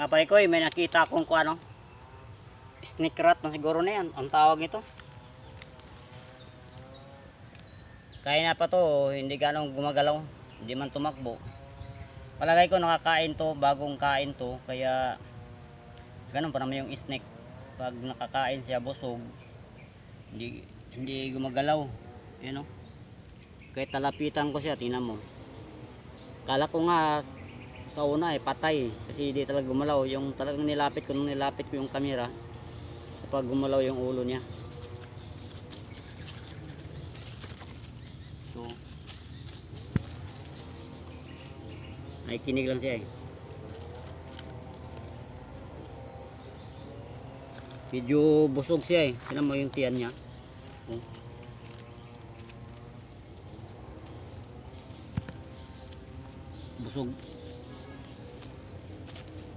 Nga pare ko, may nakita akong kung ano. Snake rat na siguro na yan. Ang tawag nito. Kaya na pa to, hindi ganong gumagalaw. Hindi man tumakbo. Palagay ko nakakain to, bagong kain to. Kaya ganun pa naman yung snake. Pag nakakain siya busog, hindi, hindi gumagalaw. Yan o. Kahit talapitan ko siya, tingnan mo. Kala ko nga sa una eh patay. Kasi hindi talaga gumalaw. Yung talagang nilapit ko nung nilapit ko yung camera kapag gumalaw yung ulo niya. So ay kinig lang siya eh. Medyo busog siya eh. Tinan mo yung tiyan niya. Oh. busog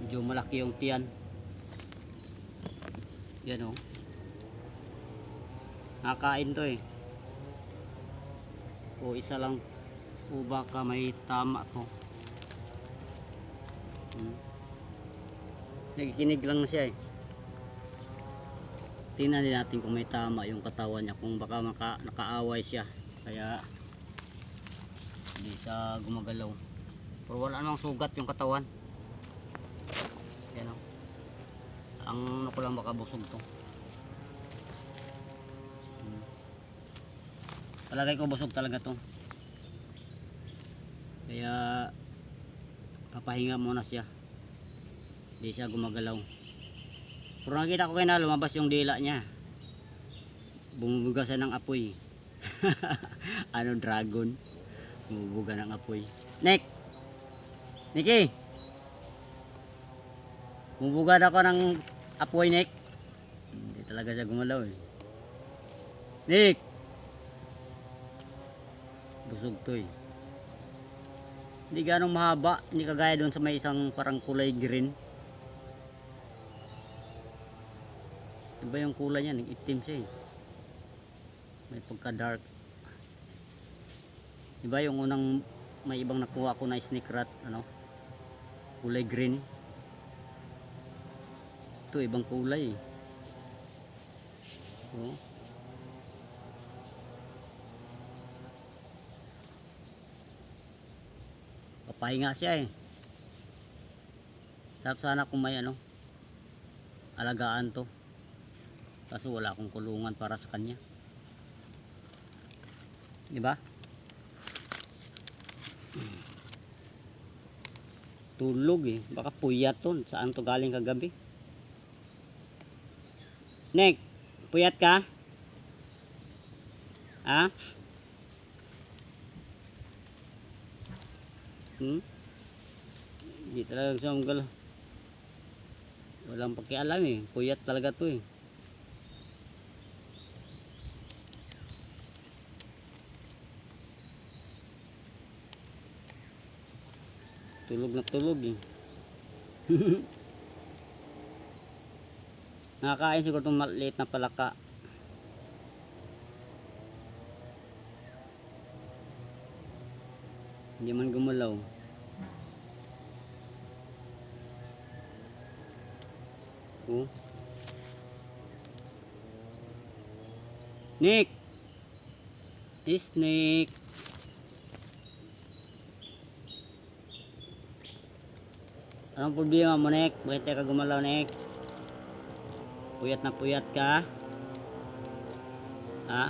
medyo malaki yung tiyan. Yan o nakain to eh. O isa lang. O baka may tama to. Hmm. nagikinig lang siya eh. Tingnan din natin kung may tama yung katawan niya kung baka maka, nakaaway siya. Kaya hindi siya gumagalaw. Pero wala namang sugat yung katawan yan o. Ang ano ko lang baka busog to. Hmm. Palagay ko busog talaga to. Kaya papahinga muna siya. Hindi siya gumagalaw. Pero nakita ko kayo na lumabas yung dila niya. Bumubugasan ng apoy. ano dragon? Bumubuga ng apoy. Nick! Nicky! Bumubugad ako ng apoy, Nick. Hindi talaga siya gumalaw eh. Nick! Busog to eh. Hindi ganong mahaba. Hindi kagaya doon sa may isang parang kulay green. Iba yung kulay niya. Nag-itim siya eh. May pagka-dark. Iba yung unang may ibang nakuha ko na snake rat. Ano? Kulay green ito ibang kulay. Oh. papahinga siya eh. Tapos sana kung may ano alagaan to. Kaso wala akong kulungan para sa kanya. Di ba tulog eh. Baka puyat to saan to galing kagabi Nick, puyat ka? Ha? Hmm? Hindi talaga siya magal. Walang pakialam eh. Puyat talaga to eh. Tulog na tulog eh. Nakakain siguro itong maliit na palaka. Hindi man gumalaw. Oh. Nick! Snake! Anong problema mo, Nick? Bakit ka gumalaw, Nick? Puyat na puyat ka? Ha?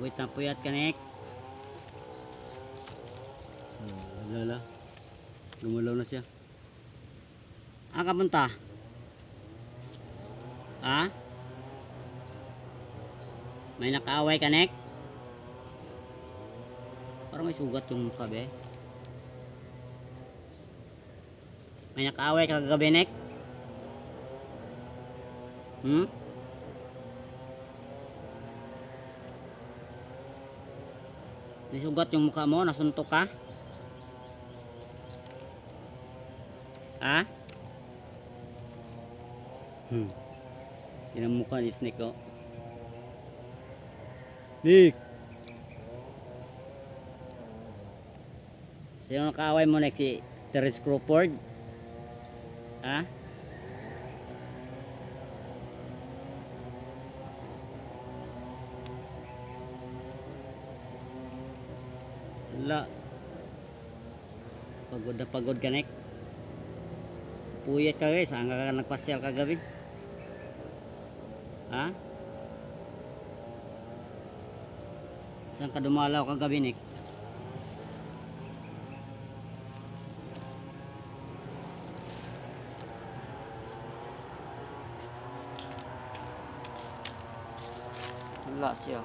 Puyat na puyat ka, Nick? Oh, wala Gumalaw na siya. Ah, kapunta? Ha? May nakaaway ka, Nick? Parang may sugat yung mukha, be. May nakaaway ka kagabi, Nick? Hmm? May sugat yung mukha mo? Nasuntok ka? Ha? Hmm. Yan ang mukha ni Snake, oh. Nick! Sino kaaway mo Nek? Si Terence Crawford? Ha? Wala. Pagod na pagod ka, Nek. Puyat ka guys, saan ka nagpasyal kagabi? Ha? Saan ka dumalaw kagabi, Nek? Wala siya.